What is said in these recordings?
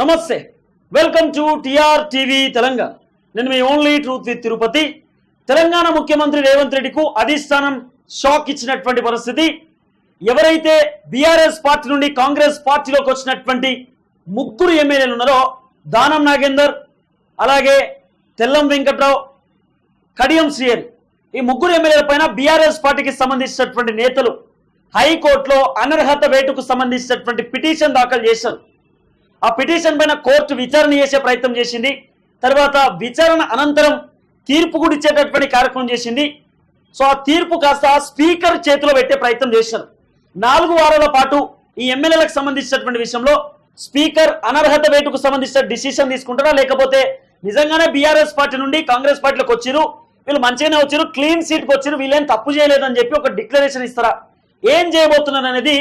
నమస్తే. Welcome to TR TV Telangana. నేను మీ only truth with Tirupati. Telangana ముఖ్యమంత్రి రేవంత్ రెడ్డికు అధిష్టానం షాక్ ఇచ్చినటువంటి పరిస్థితి. ఎవరైతే బీఆర్ఎస్ పార్టీ నుండి కాంగ్రెస్ పార్టీలోకి వచ్చినటువంటి ముగ్గురు ఎమ్మెల్యేలు ఉన్నారో దానం నాగేందర్ అలాగే తెల్లం వెంకట్రావు కడియం శ్రీయర్ ఈ ముగ్గురు ఎమ్మెల్యేల పైన బీఆర్ఎస్ పార్టీకి సంబంధించినటువంటి నేతలు హైకోర్టులో అనర్హత వేటుకు సంబంధించినటువంటి పిటిషన్ దాఖలు చేశారు. ఆ పిటిషన్ పైన కోర్టు విచారణ చేసే ప్రయత్నం చేసింది. తర్వాత విచారణ అనంతరం తీర్పు కూడా ఇచ్చేటటువంటి కార్యక్రమం చేసింది. సో ఆ తీర్పు కాస్త స్పీకర్ చేతిలో పెట్టే ప్రయత్నం చేశారు. నాలుగు వారాల పాటు ఈ ఎమ్మెల్యేలకు సంబంధించినటువంటి విషయంలో స్పీకర్ అనర్హత వేటుకు సంబంధించిన డిసిషన్ తీసుకుంటారా? లేకపోతే నిజంగానే బీఆర్ఎస్ పార్టీ నుండి కాంగ్రెస్ పార్టీలోకి వచ్చిరు వీళ్ళు మంచిగానే వచ్చారు క్లీన్ సీట్కి వచ్చారు వీళ్ళేం తప్పు చేయలేదని చెప్పి ఒక డిక్లరేషన్ ఇస్తారా? ఏం చేయబోతున్నారు అనేది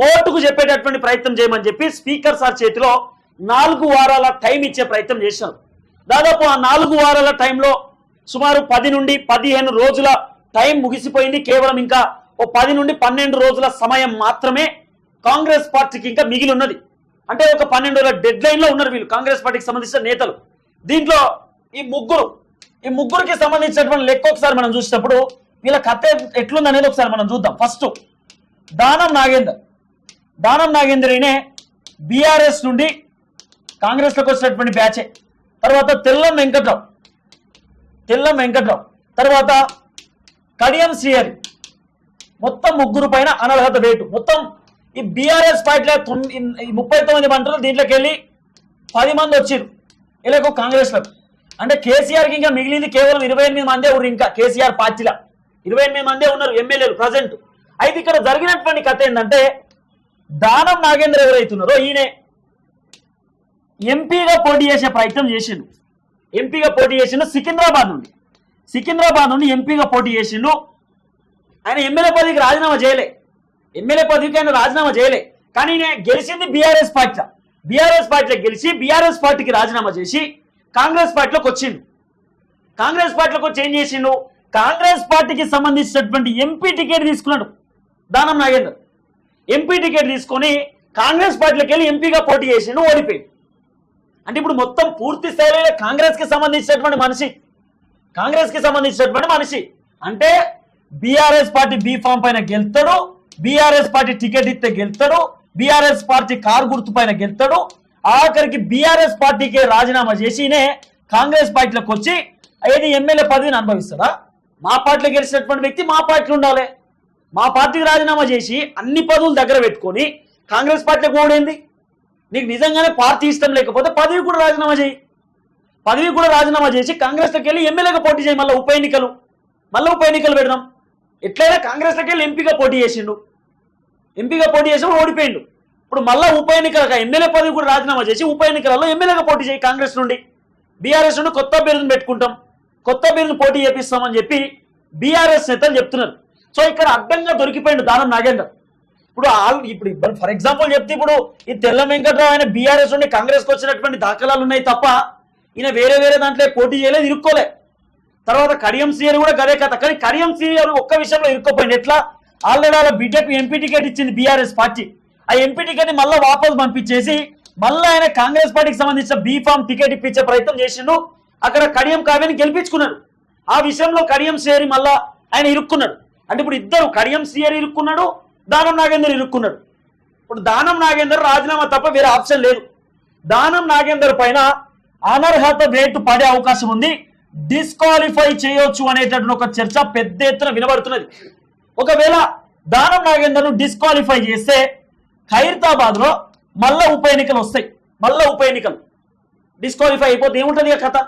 కోర్టుకు చెప్పేటటువంటి ప్రయత్నం చేయమని చెప్పి స్పీకర్ సార్ చేతిలో నాలుగు వారాల టైం ఇచ్చే ప్రయత్నం చేశారు. దాదాపు ఆ నాలుగు వారాల టైంలో సుమారు పది నుండి పదిహేను రోజుల టైం ముగిసిపోయింది. కేవలం ఇంకా ఓ పది నుండి పన్నెండు రోజుల సమయం మాత్రమే కాంగ్రెస్ పార్టీకి ఇంకా మిగిలి ఉన్నది. అంటే ఒక పన్నెండు రోజుల డెడ్ లైన్లో ఉన్నారు వీళ్ళు కాంగ్రెస్ పార్టీకి సంబంధించిన నేతలు. దీంట్లో ఈ ముగ్గురు ఈ ముగ్గురికి సంబంధించినటువంటి లెక్క ఒకసారి మనం చూసినప్పుడు వీళ్ళ కథ ఎట్లుందనేది ఒకసారి మనం చూద్దాం. ఫస్ట్ దానం నాగేందర్. దానం నాగేందర్ ఈయనే బీఆర్ఎస్ నుండి కాంగ్రెస్లోకి వచ్చినటువంటి బ్యాచే తర్వాత తెల్లం వెంకట్రావు. తెల్లం వెంకట్రావు. తర్వాత కడియం శ్రీహరి. మొత్తం ముగ్గురు పైన అనర్హత వేటు. మొత్తం ఈ బీఆర్ఎస్ పార్టీలో తొమ్మిది ముప్పై తొమ్మిది మంటలు దీంట్లోకి వెళ్ళి పది మంది వచ్చారు ఇలాగో కాంగ్రెస్లో అంటే కేసీఆర్కి ఇంకా మిగిలింది కేవలం ఇరవై ఎనిమిది మందే ఉన్నారు ఇంకా కేసీఆర్ పార్టీలో. ఇరవై ఎనిమిది మందే ఉన్నారు ఎమ్మెల్యేలు ప్రజెంట్ అయితే ఇక్కడ జరిగినటువంటి కథ ఏంటంటే దానం నాగేంద్ర ఎవరైతున్నారో ఈయనే. ఎంపీగా పోటీ చేసే ప్రయత్నం చేసిండు. ఎంపీగా పోటీ చేసిండు సికింద్రాబాద్ నుండి. సికింద్రాబాద్ నుండి ఎంపీగా పోటీ చేసిండు. ఆయన ఎమ్మెల్యే పదవికి రాజీనామా చేయలే. ఎమ్మెల్యే పదవికి ఆయన రాజీనామా చేయలే. కానీ ఈయన గెలిచింది బీఆర్ఎస్ పార్టీ బీఆర్ఎస్ పార్టీలో గెలిచి బీఆర్ఎస్ పార్టీకి రాజీనామా చేసి కాంగ్రెస్ పార్టీలోకి వచ్చిండు. కాంగ్రెస్ పార్టీలోకి వచ్చి ఏం చేసిండు? కాంగ్రెస్ పార్టీకి సంబంధించినటువంటి ఎంపీ టికెట్ తీసుకున్నాడు దానం నాగేందర్. ఎంపీ టికెట్ తీసుకొని కాంగ్రెస్ పార్టీలోకి వెళ్ళి ఎంపీగా పోటీ చేసిండు ఓడిపోయింది అంటే ఇప్పుడు మొత్తం పూర్తి స్థాయిలో కాంగ్రెస్కి సంబంధించినటువంటి మనిషి. కాంగ్రెస్కి సంబంధించినటువంటి మనిషి. అంటే బీఆర్ఎస్ పార్టీ బీ ఫామ్ పైన గెలుతాడు బీఆర్ఎస్ పార్టీ టికెట్ ఇస్తే గెలుతాడు బీఆర్ఎస్ పార్టీ కారు గుర్తు పైన గెలుతాడు ఆఖరికి బీఆర్ఎస్ పార్టీకి రాజీనామా చేసినే కాంగ్రెస్ పార్టీలోకి వచ్చి ఏది ఎమ్మెల్యే పదవిని అనుభవిస్తాడా? మా పార్టీలో గెలిచినటువంటి వ్యక్తి మా పార్టీలో ఉండాలి. మా పార్టీకి రాజీనామా చేసి అన్ని పదవులు దగ్గర పెట్టుకొని కాంగ్రెస్ పార్టీకి ఓడింది నీకు నిజంగానే పార్టీ ఇష్టం లేకపోతే పదవి కూడా రాజీనామా చేయి. పదవి కూడా రాజీనామా చేసి కాంగ్రెస్లోకి వెళ్ళి ఎమ్మెల్యేగా పోటీ చేయి మళ్ళీ ఉప ఎన్నికలు. మళ్ళీ ఉప ఎన్నికలు పెడదాం. ఎట్లయినా కాంగ్రెస్లోకి వెళ్ళి ఎంపీగా పోటీ చేసిండు. ఎంపీగా పోటీ చేసి ఓడిపోయిండు. ఇప్పుడు మళ్ళీ ఉప ఎన్నికలకు ఎమ్మెల్యే పదవి కూడా రాజీనామా చేసి ఉప ఎన్నికలలో ఎమ్మెల్యేగా పోటీ చేయి కాంగ్రెస్ నుండి. బీఆర్ఎస్ నుండి కొత్త అభ్యర్థిని పెట్టుకుంటాం. కొత్త అభ్యర్థిని పోటీ చేపిస్తామని చెప్పి బీఆర్ఎస్ నేతలు చెప్తున్నారు. సో ఇక్కడ అడ్డంగా దొరికిపోయిండు దానం నాగేందర్. ఇప్పుడు ఆల్- ఇప్పుడు ఫర్ ఎగ్జాంపుల్ చెప్తే ఇప్పుడు ఈ తెల్ల వెంకట్రావు ఆయన బీఆర్ఎస్ నుండి కాంగ్రెస్కి వచ్చినటువంటి దాఖలాలు ఉన్నాయి తప్ప ఈయన వేరే వేరే దాంట్లో పోటీ చేయలేదు ఇరుక్కోలే. తర్వాత కడియం సీఆర్ కూడా గదే కథ. కానీ కడియం సీఆర్ ఒక్క విషయంలో ఇరుక్కోపోయింది ఎట్లా? ఆల్రెడీ వాళ్ళ బీజేపీ ఎంపీ టికెట్ ఇచ్చింది బీఆర్ఎస్ పార్టీ. ఆ ఎంపీ టికెట్ని మళ్ళీ వాపస్ పంపించేసి మళ్ళీ ఆయన కాంగ్రెస్ పార్టీకి సంబంధించిన బీ ఫామ్ టికెట్ ఇప్పించే ప్రయత్నం చేసిండు. అక్కడ కడియం కావ్యని గెలిపించుకున్నాడు. ఆ విషయంలో కడియం సేరి మళ్ళా ఆయన ఇరుక్కున్నాడు. అంటే ఇప్పుడు ఇద్దరు కడియం సీఆర్ ఇరుక్కున్నాడు దానం నాగేందర్ ఇరుక్కున్నాడు. ఇప్పుడు దానం నాగేందర్ రాజీనామా తప్ప వేరే ఆప్షన్ లేదు. దానం నాగేందర్ పైన అనర్హత వేటు పడే అవకాశం ఉంది. డిస్క్వాలిఫై చేయొచ్చు అనేటటువంటి ఒక చర్చ పెద్ద ఎత్తున వినబడుతున్నది. ఒకవేళ దానం నాగేందర్ను డిస్క్వాలిఫై చేస్తే ఖైరతాబాద్లో మళ్ళా ఉప ఎన్నికలు వస్తాయి. మళ్ళా ఉప ఎన్నికలు. డిస్క్వాలిఫై అయిపోతే ఏముంటుంది కథ?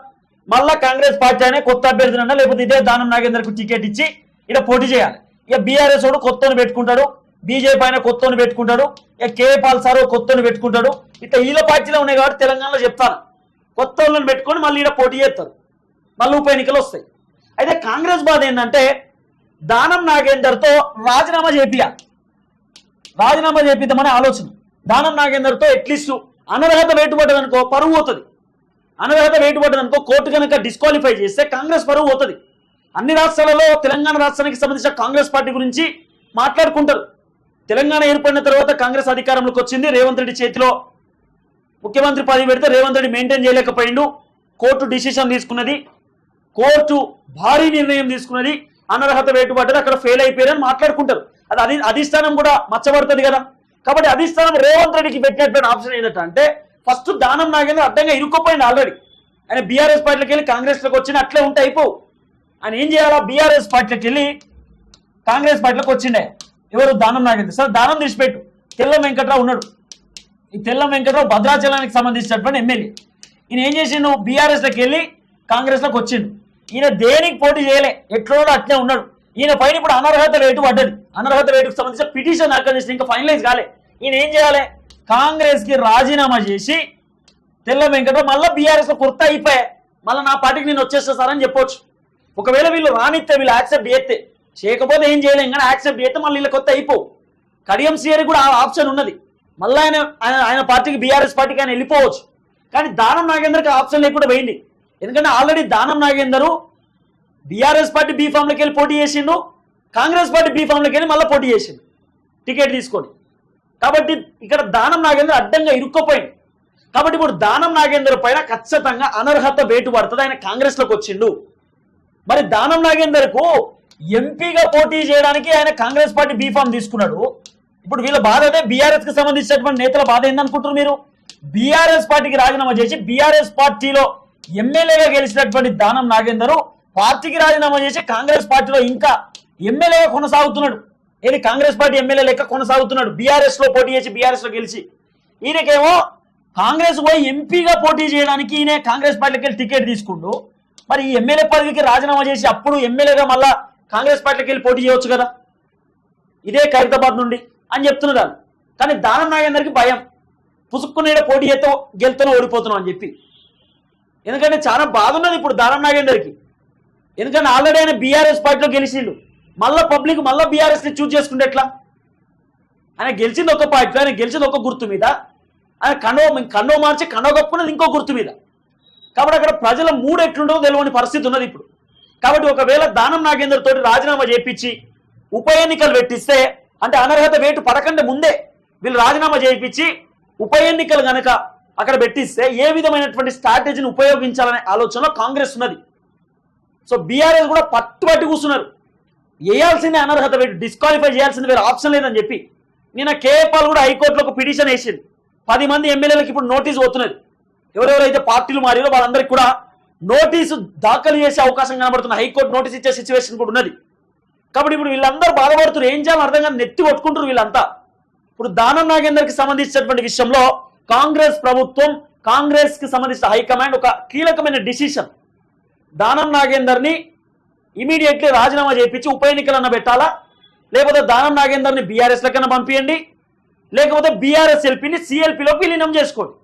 మళ్ళా కాంగ్రెస్ పార్టీ అనే కొత్త అభ్యర్థినన్నా లేకపోతే ఇదే దానం నాగేందర్కు టికెట్ ఇచ్చి ఇక్కడ పోటీ చేయాలి. ఇక బీఆర్ఎస్ వాడు కొత్తను పెట్టుకుంటాడు బీజేపీ ఆయన కొత్తను పెట్టుకుంటాడు ఇక కేఏ పాల్ సార్ కొత్తను పెట్టుకుంటాడు. ఇట్లా వీళ్ళ పార్టీలో ఉన్నాయి కాబట్టి తెలంగాణలో చెప్తాను. కొత్త వాళ్ళని పెట్టుకొని మళ్ళీ ఇక్కడ పోటీ చేస్తారు. మళ్ళీ ఉప ఎన్నికలు వస్తాయి. అయితే కాంగ్రెస్ బాధ ఏంటంటే దానం నాగేందర్తో రాజీనామా చేపియాలి రాజీనామా చేపిద్దామనే ఆలోచన. దానం నాగేందర్తో ఎట్లీస్ట్ అనర్హత వేటుపడ్డది అనుకో పరువు పోతుంది. అనర్హత వేటుపడ్డదనుకో కోర్టు కనుక డిస్క్వాలిఫై చేస్తే కాంగ్రెస్ పరువు పోతుంది. అన్ని రాష్ట్రాలలో తెలంగాణ రాష్ట్రానికి సంబంధించిన కాంగ్రెస్ పార్టీ గురించి మాట్లాడుకుంటారు. తెలంగాణ ఏర్పడిన తర్వాత కాంగ్రెస్ అధికారంలోకి వచ్చింది. రేవంత్ రెడ్డి చేతిలో ముఖ్యమంత్రి పదవి పెడితే రేవంత్ రెడ్డి మెయింటైన్ చేయలేకపోయిండు. కోర్టు డిసిషన్ తీసుకున్నది. కోర్టు భారీ నిర్ణయం తీసుకున్నది. అనర్హత వేటుబడ్డది అక్కడ ఫెయిల్ అయిపోయారని మాట్లాడుకుంటారు. అది అది అధిష్టానం కూడా మచ్చబడుతుంది కదా. కాబట్టి అధిష్టానం రేవంత్ రెడ్డికి పెట్టినటువంటి ఆప్షన్ ఏంటంటే ఫస్ట్ దానం నాగేంద్ర అడ్డంగా ఇరుక్కుపోయింది ఆల్రెడీ. ఆయన బీఆర్ఎస్ పార్టీలోకి వెళ్ళి కాంగ్రెస్లోకి వచ్చిన అట్లే ఉంటే అయిపోవు. ఆయన ఏం చేయాలా? బీఆర్ఎస్ పార్టీలోకి వెళ్ళి కాంగ్రెస్ పార్టీలోకి వచ్చిండే. ఎవరు? దానం నాగింది సార్ దానం తీసిపెట్టు. తెల్ల వెంకట్రావు ఉన్నాడు. ఈ తెల్ల వెంకట్రావు భద్రాచలానికి సంబంధించినటువంటి ఎమ్మెల్యే. ఈయన ఏం చేసిండు? బీఆర్ఎస్లోకి వెళ్ళి కాంగ్రెస్లోకి వచ్చిండు. ఈయన దేనికి పోటీ చేయలే? ఎట్లో అట్లే ఉన్నాడు. ఈయన పైన ఇప్పుడు అనర్హత రేటు పడ్డది. అనర్హత రేటుకు సంబంధించిన పిటిషన్ దాఖలు చేసి ఇంకా ఫైనలైజ్ కాలే. ఈయన ఏం చేయాలి? కాంగ్రెస్కి రాజీనామా చేసి తెల్ల వెంకట్రావు మళ్ళీ బీఆర్ఎస్లో కుర్త కొత్త అయిపోయా. మళ్ళీ నా పార్టీకి నేను వచ్చేస్తా సార్ అని చెప్పొచ్చు. ఒకవేళ వీళ్ళు రానిస్తే వీళ్ళు యాక్సెప్ట్ చేస్తే. చేయకపోతే ఏం చేయలేం కానీ యాక్సెప్ట్ చేస్తే మళ్ళీ వీళ్ళ కొత్త అయిపోవు కడియం సిఆర్ కూడా ఆ ఆప్షన్ ఉన్నది. మళ్ళీ ఆయన ఆయన పార్టీకి బీఆర్ఎస్ పార్టీకి ఆయన వెళ్ళిపోవచ్చు. కానీ దానం నాగేందర్కి ఆ ఆప్షన్ లేకుండా పోయింది. ఎందుకంటే already Danam Nagender BRS party B ఫామ్లోకి వెళ్ళి పోటీ చేసిండు కాంగ్రెస్ పార్టీ బీ ఫామ్లోకి వెళ్ళి మళ్ళీ పోటీ చేసిండు. టికెట్ తీసుకొని. కాబట్టి ఇక్కడ దానం నాగేంద్ర అడ్డంగా ఇరుక్కుపోయింది. కాబట్టి ఇప్పుడు దానం నాగేంద్ర పైన ఖచ్చితంగా అనర్హత వేటు పడుతుంది. ఆయన కాంగ్రెస్లోకి వచ్చిండు. మరి దానం నాగేందర్కు ఎంపీగా పోటీ చేయడానికి ఆయన కాంగ్రెస్ పార్టీ బీఫామ్ తీసుకున్నాడు. ఇప్పుడు వీళ్ళ బాధ అదే బీఆర్ఎస్కి సంబంధించినటువంటి నేతల బాధ ఏందనుకుంటారు మీరు? బీఆర్ఎస్ పార్టీకి రాజీనామా చేసి బీఆర్ఎస్ పార్టీలో ఎమ్మెల్యేగా గెలిచినటువంటి దానం నాగేందర్ పార్టీకి రాజీనామా చేసి కాంగ్రెస్ పార్టీలో ఇంకా ఎమ్మెల్యేగా కొనసాగుతున్నాడు. ఏది కాంగ్రెస్ పార్టీ ఎమ్మెల్యే లెక్క కొనసాగుతున్నాడు. బీఆర్ఎస్లో పోటీ చేసి బీఆర్ఎస్లో గెలిచి. ఈయనకేమో కాంగ్రెస్ పోయి ఎంపీగా పోటీ చేయడానికి ఈయన కాంగ్రెస్ పార్టీకి టికెట్ తీసుకుండు. మరి ఈ ఎమ్మెల్యే పదవికి రాజీనామా చేసి అప్పుడు ఎమ్మెల్యేగా మళ్ళా కాంగ్రెస్ పార్టీకి వెళ్ళి పోటీ చేయవచ్చు కదా? ఇదే ఖైరతాబాద్ నుండి అని చెప్తున్నారు కానీ దానం నాగేందర్కి భయం. పుసుక్కునేడ పోటీ చేతో గెలుతూనే ఓడిపోతున్నాం అని చెప్పి. ఎందుకంటే చాలా బాధ ఉన్నది ఇప్పుడు దానం నాగేందర్కి. ఎందుకంటే ఆల్రెడీ ఆయన బీఆర్ఎస్ పార్టీలో గెలిచిండు. మళ్ళా పబ్లిక్ మళ్ళీ బీఆర్ఎస్ని చూజ్ చేసుకుంటే ఎట్లా? ఆయన గెలిచింది ఒక పార్టీ ఆయన గెలిచింది ఒక గుర్తు మీద. ఆయన కండవ కండవ మార్చి కండవ కప్పుకున్నది ఇంకో గుర్తు మీద. కాబట్టి అక్కడ ప్రజల మూడు ఎట్లుండో తెలియని పరిస్థితి ఉన్నది ఇప్పుడు. కాబట్టి ఒకవేళ దానం నాగేందర్ తోటి రాజీనామా చేయించి ఉప ఎన్నికలు పెట్టిస్తే అంటే అనర్హత వేటు పడకండి ముందే వీళ్ళు రాజీనామా చేయించి ఉప ఎన్నికలు కనుక అక్కడ పెట్టిస్తే ఏ విధమైనటువంటి స్ట్రాటజీని ఉపయోగించాలనే ఆలోచనలో కాంగ్రెస్ ఉన్నది. సో బీఆర్ఎస్ కూడా పట్టుబట్టి కూర్చున్నారు. వేయాల్సిందే అనర్హత వేటు డిస్క్వాలిఫై చేయాల్సింది వేరే ఆప్షన్ లేదని చెప్పి. నిన్న కేపాల్ కూడా హైకోర్టులో ఒక పిటిషన్ వేసింది. పది మంది ఎమ్మెల్యేలకు ఇప్పుడు నోటీస్ పోతున్నది. ఎవరెవరైతే పార్టీలు మారిలో వాళ్ళందరికీ కూడా నోటీసు దాఖలు చేసే అవకాశం కనబడుతుంది హైకోర్టు నోటీస్ ఇచ్చే సిచ్యువేషన్ కూడా ఉన్నది. కాబట్టి ఇప్పుడు వీళ్ళందరూ బాధపడుతున్నారు. ఏం చేయాలని అర్థం కానీ నెత్తి కొట్టుకుంటారు వీళ్ళంతా. ఇప్పుడు దానం నాగేందర్కి సంబంధించినటువంటి విషయంలో కాంగ్రెస్ ప్రభుత్వం కాంగ్రెస్కి సంబంధించిన హైకమాండ్ ఒక కీలకమైన డిసిషన్. దానం నాగేందర్ని ఇమీడియట్లీ రాజీనామా చేయించి ఉప ఎన్నికలన్న పెట్టాలా? లేకపోతే దానం నాగేందర్ని బీఆర్ఎస్ లెక్కన పంపించండి లేకపోతే బీఆర్ఎస్ ఎల్పీని సిఎల్పీలోకి విలీనం చేసుకోండి.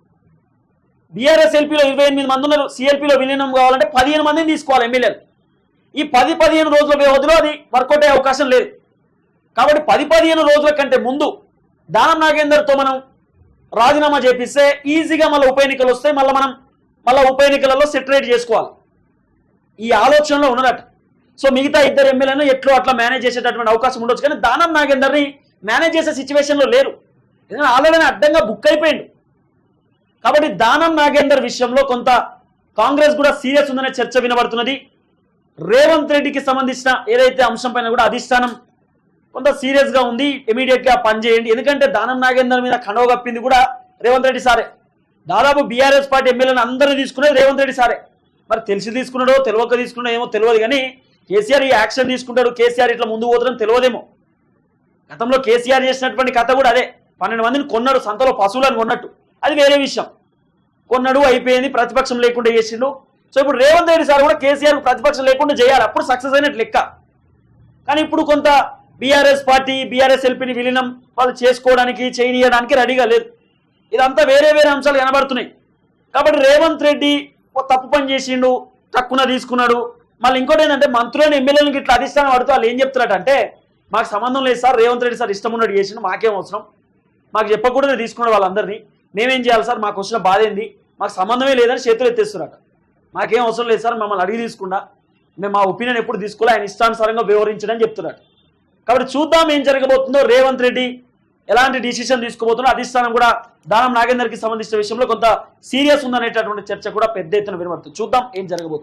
బీఆర్ఎస్ ఎల్పీలో ఇరవై ఎనిమిది మంది ఉన్నారు. సిఎల్పీలో విలీనం కావాలంటే పదిహేను మందిని తీసుకోవాలి ఎమ్మెల్యేలు. ఈ పది పదిహేను రోజుల వ్యవధిలో అది వర్కౌట్ అయ్యే అవకాశం లేదు. కాబట్టి పది పదిహేను రోజుల కంటే ముందు దానం నాగేందర్తో మనం రాజీనామా చేపిస్తే ఈజీగా మళ్ళీ ఉప ఎన్నికలు వస్తాయి. మళ్ళీ మనం మళ్ళీ ఉప ఎన్నికలలో సెటరేట్ చేసుకోవాలి. ఈ ఆలోచనలో ఉన్నదట. సో మిగతా ఇద్దరు ఎమ్మెల్యేలను ఎట్లో అట్లా మేనేజ్ చేసేటటువంటి అవకాశం ఉండొచ్చు. కానీ దానం నాగేందర్ని మేనేజ్ చేసే సిచ్యువేషన్లో లేరు. ఎందుకంటే ఆల్రెడీ అడ్డంగా బుక్ అయిపోయింది కాబట్టి దానం నాగేందర్ విషయంలో కొంత కాంగ్రెస్ కూడా సీరియస్ ఉందనే చర్చ వినబడుతున్నది. రేవంత్ రెడ్డికి సంబంధించిన ఏదైతే అంశం పైన కూడా అధిష్టానం కొంత సీరియస్గా ఉంది ఇమీడియట్గా ఎందుకంటే దానం నాగేందర్ మీద కనవ కప్పింది కూడా రేవంత్ రెడ్డి సారే. దాదాపు బీఆర్ఎస్ పార్టీ ఎమ్మెల్యేలను అందరూ తీసుకునేది రేవంత్ రెడ్డి సారే. మరి తెలిసి తీసుకున్నాడో తెలియక తీసుకున్నాడో ఏమో తెలియదు కానీ కేసీఆర్ ఈ యాక్షన్ తీసుకుంటాడు. కేసీఆర్ ఇట్లా ముందు పోతాడని తెలియదేమో. గతంలో కేసీఆర్ చేసినటువంటి కథ కూడా అదే. పన్నెండు మందిని కొన్నాడు సంతలో పశువులను కొన్నట్టు. అది వేరే విషయం. కొన్నాడు అయిపోయింది ప్రతిపక్షం లేకుండా చేసిండు. సో ఇప్పుడు రేవంత్ రెడ్డి సార్ కూడా కేసీఆర్ ప్రతిపక్షం లేకుండా చేయాలి. అప్పుడు సక్సెస్ అయినట్టు లెక్క. కానీ ఇప్పుడు కొంత బీఆర్ఎస్ పార్టీ బీఆర్ఎస్ ఎల్పీని విలీనం వాళ్ళు చేసుకోవడానికి చేయనీయడానికి రెడీగా లేదు. ఇదంతా వేరే వేరే అంశాలు కనబడుతున్నాయి. కాబట్టి రేవంత్ రెడ్డి ఓ తప్పు పని చేసిండు తక్కువ తీసుకున్నాడు. మళ్ళీ ఇంకోటి ఏంటంటే మంత్రులను ఎమ్మెల్యేలకు ఇట్లా అధిష్టానం పడుతూ వాళ్ళు ఏం చెప్తున్నారంటే అంటే మాకు సంబంధం లేదు సార్ రేవంత్ రెడ్డి సార్ ఇష్టం ఉన్నట్టు చేసిండు మాకేం అవసరం. మాకు చెప్పకూడదు తీసుకున్నాడు వాళ్ళందరినీ. మేమేం చేయాలి సార్? మాకు వచ్చిన బాధ ఏంది? మాకు సంబంధమే లేదని చేతులు ఎత్తేస్తున్నారట మాకేం అవసరం లేదు సార్ మమ్మల్ని అడిగి తీసుకుండా. మేము మా ఒపీనియన్ ఎప్పుడు తీసుకోలే ఆయన ఇష్టానుసారంగా వివరించడని చెప్తున్నాడు. కాబట్టి చూద్దాం ఏం జరగబోతుందో రేవంత్ రెడ్డి ఎలాంటి డిసిషన్ తీసుకోబోతున్నా అధిష్టానం కూడా దానం నాగేందర్కి సంబంధించిన విషయంలో కొంత సీరియస్ ఉందనేటటువంటి చర్చ కూడా పెద్ద ఎత్తున వినబడుతుంది. చూద్దాం ఏం జరగబోతుంది.